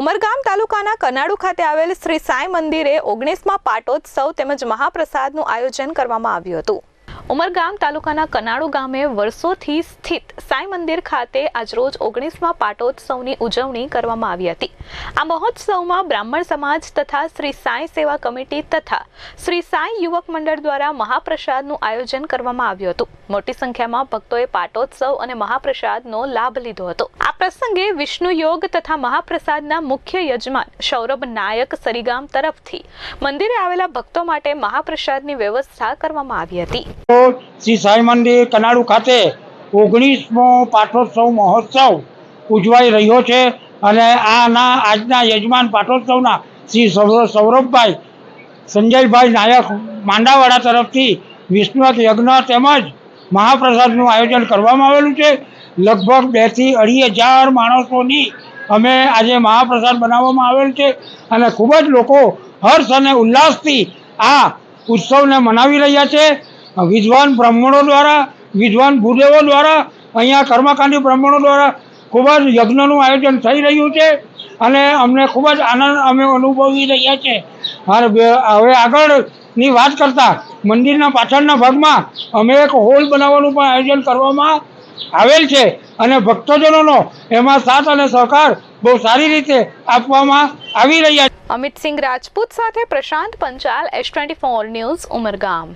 ઉમરગામ તાલુકાના કનાડુ ખાતે આવેલ શ્રી સાંઈ મંદિરે ઓગણીસમાં પાટોત્સવ તેમજ મહાપ્રસાદનું આયોજન કરવામાં આવ્યું હતું. ઉમરગામ તાલુકાના કનાડુ ગામે વર્ષોથી સ્થિત સાંઈ મંદિર ખાતે આજરોજ ઓગણીસમાં પાટોત્સવની ઉજવણી કરવામાં આવી હતી. આ મહોત્સવમાં બ્રાહ્મણ સમાજ તથા શ્રી સાંઈ સેવા કમિટી તથા શ્રી સાંઈ યુવક મંડળ દ્વારા મહાપ્રસાદનું આયોજન કરવામાં આવ્યું હતું. મોટી સંખ્યામાં ભક્તોએ પાટોત્સવ અને મહાપ્રસાદનો લાભ લીધો હતો. આ પ્રસંગે વિષ્ણુ યોગ તથા મહાપ્રસાદના મુખ્ય યજમાન સૌરભ નાયક સરીગામ તરફથી મંદિરે આવેલા ભક્તો માટે મહાપ્રસાદની વ્યવસ્થા કરવામાં આવી હતી. શ્રી સાંઈ મંદિર કનાડુ ખાતે ઓગણીસમો પાઠોત્સવ મહોત્સવ ઉજવાઈ રહ્યો છે અને આના આજના યજમાન પાઠોત્સવના શ્રી સૌરભભાઈ, સંજયભાઈ નાયક માંડાવાડા તરફથી વિષ્ણુ યજ્ઞ તેમજ મહાપ્રસાદનું આયોજન કરવામાં આવેલું છે. લગભગ બેથી અઢી હજાર માણસોની અમે આજે મહાપ્રસાદ બનાવવામાં આવેલ છે અને ખૂબ જ લોકો હર્ષ અને ઉલ્લાસથી આ ઉત્સવને મનાવી રહ્યા છે. વિદ્વાન બ્રાહ્મણો દ્વારા, વિદ્વાન ભૂદેવો દ્વારા, અહીંયા કર્મકાંડી બ્રાહ્મણો દ્વારા ખૂબ જ યજ્ઞનું આયોજન થઈ રહ્યું છે અને અમને ખૂબ જ આનંદ અમે અનુભવી રહ્યા છે. હવે બે- આગળની વાત કરતા મંદિરના પાછળના ભાગમાં અમે એક હોલ બનાવવાનું પણ આયોજન કરવામાં આવેલ છે. અને ભક્તજનોનો એમાં સાથ અને સહકાર બહુ સારી રીતે આપવામાં આવી રહ્યા છે. અમિત સિંઘ રાજપૂત સાથે Prashant Panchal S twenty four news Umargam.